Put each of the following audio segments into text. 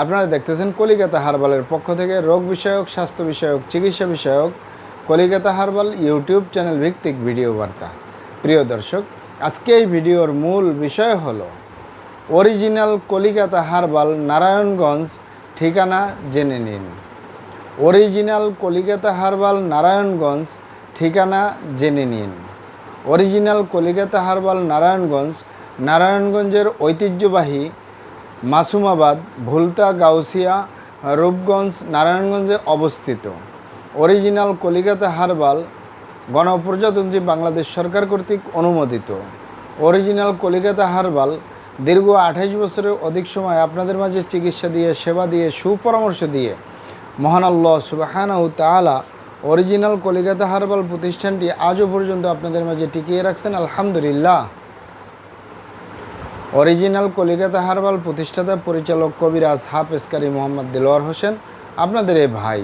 আপনারা দেখতেছেন কলিকাতা হারবালের পক্ষ থেকে রোগ বিষয়ক, স্বাস্থ্য বিষয়ক, চিকিৎসা বিষয়ক কলিকাতা হারবাল ইউটিউব চ্যানেল ভিত্তিক ভিডিও বার্তা। প্রিয় দর্শক, আজকে এই ভিডিওর মূল বিষয় হলো, অরিজিনাল কলিকাতা হারবাল নারায়ণগঞ্জ ঠিকানা জেনে নিন। অরিজিনাল কলিকাতা হারবাল নারায়ণগঞ্জ ঠিকানা জেনে নিন। অরিজিনাল কলিকাতা হারবাল নারায়ণগঞ্জ, নারায়ণগঞ্জের ঐতিহ্যবাহী মাসুমাবাদ, ভুলতা, গাউসিয়া, রূপগঞ্জ, নারায়ণগঞ্জে অবস্থিত। অরিজিনাল কলিকাতা হারবাল গণপ্রজাতন্ত্রী বাংলাদেশ সরকার কর্তৃক অনুমোদিত। অরিজিনাল কলিকাতা হারবাল দীর্ঘ আঠাইশ বছরের অধিক সময় আপনাদের মাঝে চিকিৎসা দিয়ে, সেবা দিয়ে, সুপরামর্শ দিয়ে মহান আল্লাহ সুবাহানা ও তালা অরিজিনাল কলিকাতা হারবাল প্রতিষ্ঠানটি আজও পর্যন্ত আপনাদের মাঝে টিকিয়ে রাখছেন। আলহামদুলিল্লাহ। অরিজিনাল কলিকাতা হারবাল প্রতিষ্ঠাতা পরিচালক কবিরাজ হাফেজকারী মোহাম্মদ দিলওয়ার হোসেন, আপনাদের এ ভাই।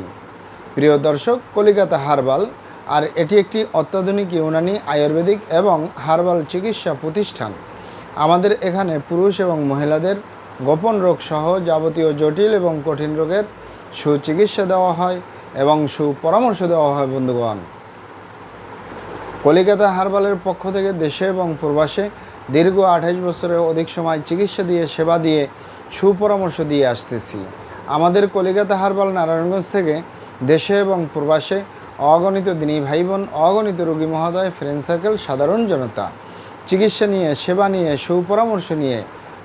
প্রিয় দর্শক, কলিকাতা হারবাল আর এটি একটি অত্যাধুনিক ইউনানি আয়ুর্বেদিক এবং হারবাল চিকিৎসা প্রতিষ্ঠান। আমাদের এখানে পুরুষ এবং মহিলাদের গোপন রোগ সহ যাবতীয় জটিল এবং কঠিন রোগের সুচিকিৎসা দেওয়া হয় এবং সুপরামর্শ দেওয়া হয়, বন্ধুগণ। কলিকাতা হারবালের পক্ষ থেকে দেশে এবং প্রবাসে দীর্ঘ আঠাইশ বছরের অধিক সময় চিকিৎসা দিয়ে, সেবা দিয়ে, সুপরামর্শ দিয়ে আসতেছি। আমাদের কলিকাতা হারবাল নারায়ণগঞ্জ থেকে দেশে এবং প্রবাসে অগণিত দিনী ভাই বোন অগণিত রোগী মহোদয় ফ্রেন্ড সার্কেল সাধারণ জনতা। চিকিৎসা নিয়ে, সেবা নিয়ে, সুপরামর্শ নিয়ে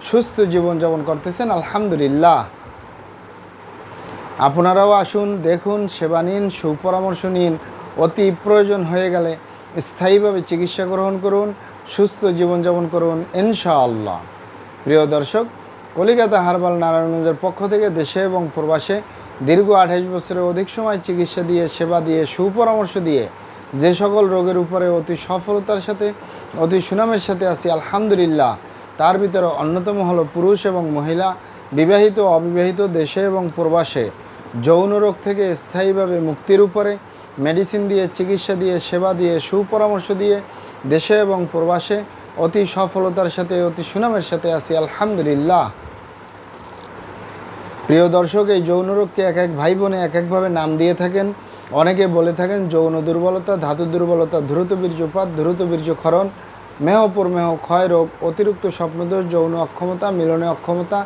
সুস্থ জীবনযাপন করতেছেন, আলহামদুলিল্লাহ। আপনারাও আসুন, দেখুন, সেবা নিন, সুপরামর্শ নিন। অতি প্রয়োজন হয়ে গেলে স্থায়ীভাবে চিকিৎসা গ্রহণ করুন সুস্থ জীবনযাপন করুন ইনশাআল্লাহ। প্রিয় দর্শক, কলিকাতা হারবাল নারায়ণগঞ্জের পক্ষ থেকে দেশে এবং প্রবাসে দীর্ঘ আঠাইশ বছরের অধিক সময় চিকিৎসা দিয়ে, সেবা দিয়ে, সুপরামর্শ দিয়ে যে সকল রোগের উপরে অতি সফলতার সাথে, অতি সুনামের সাথে আছি, আলহামদুলিল্লাহ। তার ভিতরে অন্যতম হলো পুরুষ এবং মহিলা, বিবাহিত অবিবাহিত দেশে এবং প্রবাসে। যৌন রোগ থেকে স্থায়ীভাবে মুক্তির উপরে, মেডিসিন দিয়ে, চিকিৎসা দিয়ে, সেবা দিয়ে, সুপরামর্শ দিয়ে দেশে এবং প্রবাসে অতি সফলতার সাথে, অতি সুনামের সাথে আছি, আলহামদুলিল্লাহ। প্রিয় দর্শক, এই যৌন রোগকে এক এক ভাই বোনে এক একভাবে নাম দিয়ে থাকেন। অনেকে বলে থাকেন, যৌন দুর্বলতা, ধাতু দুর্বলতা দ্রুত বীর্যপাত দ্রুত বীর্যক্ষরণ মেহ প্রমেহ ক্ষয় রোগ, অতিরিক্ত স্বপ্নদোষ, যৌন অক্ষমতা, মিলনে অক্ষমতা,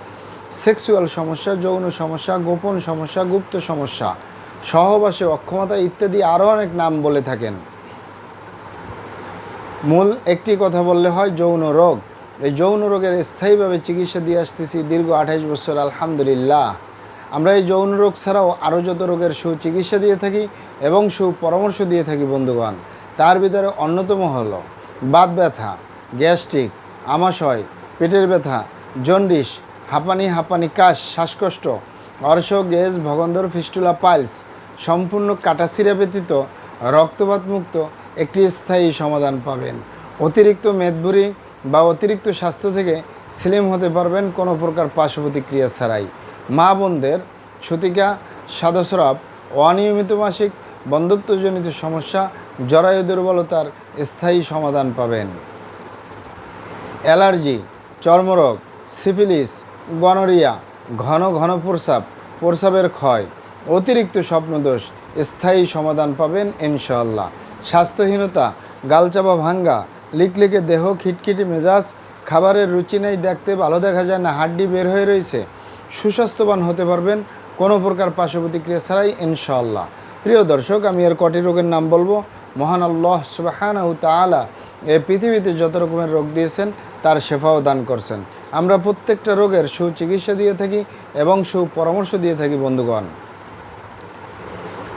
সেক্সুয়াল সমস্যা, যৌন সমস্যা, গোপন সমস্যা, গুপ্ত সমস্যা, সহবাসে অক্ষমতা ইত্যাদি আরও অনেক নাম বলে থাকেন। মূল একটি কথা বললে হয় যৌন রোগ। এই যৌন রোগের স্থায়ীভাবে চিকিৎসা দিয়ে আসতেছি দীর্ঘ আঠাইশ বছর, আলহামদুলিল্লাহ। আমরা এই যৌন রোগ ছাড়াও আরও যত রোগের সুচিকিৎসা দিয়ে থাকি এবং সুপরামর্শ দিয়ে থাকি, বন্ধুগণ, তার ভিতরে অন্যতম হলো বাত ব্যথা, গ্যাস্ট্রিক, আমাশয়, পেটের ব্যথা জন্ডিস হাঁপানি হাঁপানি, কাশ, শ্বাসকষ্ট, অর্শ, গ্যাস ভগন্দর ফিস্টুলা, পাইলস, সম্পূর্ণ কাটাসিরা ব্যতীত রক্তপাত মুক্ত একটি স্থায়ী সমাধান পাবেন। অতিরিক্ত মেদভুরি বা অতিরিক্ত স্বাস্থ্য থেকে স্লিম হতে পারবেন কোনো প্রকার পার্শ্ব প্রতিক্রিয়া ছাড়াই। মা বোনদের ছুতিকা সাদস্রাব, অনিয়মিত মাসিক বন্ধুত্বজনিত সমস্যা, জরায়ু দুর্বলতার স্থায়ী সমাধান পাবেন। অ্যালার্জি, চর্মরোগ, সিফিলিস, গনোরিয়া, ঘন ঘন প্রস্রাব, প্রস্রাবের ক্ষয়, অতিরিক্ত স্বপ্নদোষ স্থায়ী সমাধান পাবেন ইনশাল্লাহ স্বাস্থ্যহীনতা, গালচাপা ভাঙ্গা, লিকলিকে দেহ, খিটখিটি মেজাজ, খাবারের রুচি নেই দেখতে, ভালো দেখা যায় না, হাড্ডি বের হয়ে রয়েছে। সুস্বাস্থ্যবান হতে পারবেন, কোনো প্রকার পার্শ্ব প্রতিক্রিয়া ছাড়াই ইনশাল্লাহ প্রিয় দর্শক, আমি এর কটি রোগের নাম বলব। মহান আল্লাহ সুবাহানাহু তাআলা এই পৃথিবীতে যত রকমের রোগ দিয়েছেন, তার সেফাও দান করছেন। আমরা প্রত্যেকটা রোগের সুচিকিৎসা দিয়ে থাকি এবং সুপরামর্শ দিয়ে থাকি, বন্ধুগণ।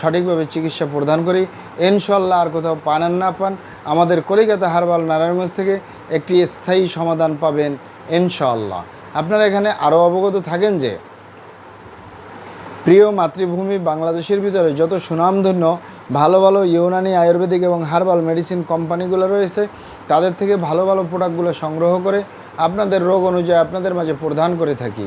সঠিকভাবে চিকিৎসা প্রদান করি। ইনশাল্লাহ আর কোথাও পান আর না পান, আমাদের কলিকাতা হারবাল নারায়ণগঞ্জ থেকে একটি স্থায়ী সমাধান পাবেন ইনশাল্লাহ আপনারা এখানে আরও অবগত থাকেন যে, প্রিয় মাতৃভূমি বাংলাদেশের ভিতরে যত সুনামধন্য, ভালো ভালো ইউনানি আয়ুর্বেদিক এবং হার্বাল মেডিসিন কোম্পানিগুলো রয়েছে, তাদের থেকে ভালো ভালো প্রোডাক্টগুলো সংগ্রহ করে আপনাদের রোগ অনুযায়ী আপনাদের মাঝে প্রদান করে থাকি।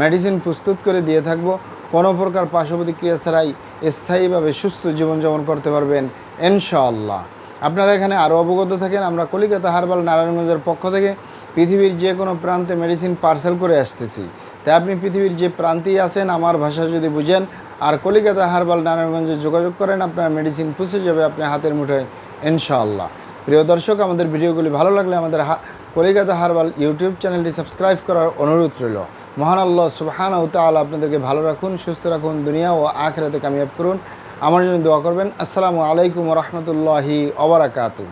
মেডিসিন প্রস্তুত করে দিয়ে থাকব। কোনো প্রকার পার্শ্ব প্রতিক্রিয়া ছাড়াই স্থায়ীভাবে সুস্থ জীবনযাপন করতে পারবেন ইনশাআল্লাহ। আপনারা এখানে আরও অবগত থাকেন, আমরা কলিকাতা হারবাল নারায়ণগঞ্জের পক্ষ থেকে পৃথিবীর যে কোনো প্রান্তে মেডিসিন পার্সেল করে আসতেছি। তাই আপনি পৃথিবীর যে প্রান্তেই আছেন, আমার ভাষা যদি বুঝেন আর কলিকাতা হারবাল নারায়ণগঞ্জে যোগাযোগ করেন, আপনার মেডিসিন পৌঁছে যাবে আপনার হাতের মুঠোয় ইনশাআল্লাহ। প্রিয় দর্শক, আমাদের ভিডিওগুলি ভালো লাগলে আমাদের কলিকাতা হারবাল ইউটিউব চ্যানেলটি সাবস্ক্রাইব করার অনুরোধ রইল। মহান আল্লাহ সুবহান তাআলা আপনাদেরকে ভালো রাখুন, সুস্থ রাখুন, দুনিয়া ও আখেরাতে কামিয়াব করুন। আমার জন্য দোয়া করবেন। আসসালামু আলাইকুম রহমতুল্লাহি অবরাকাতু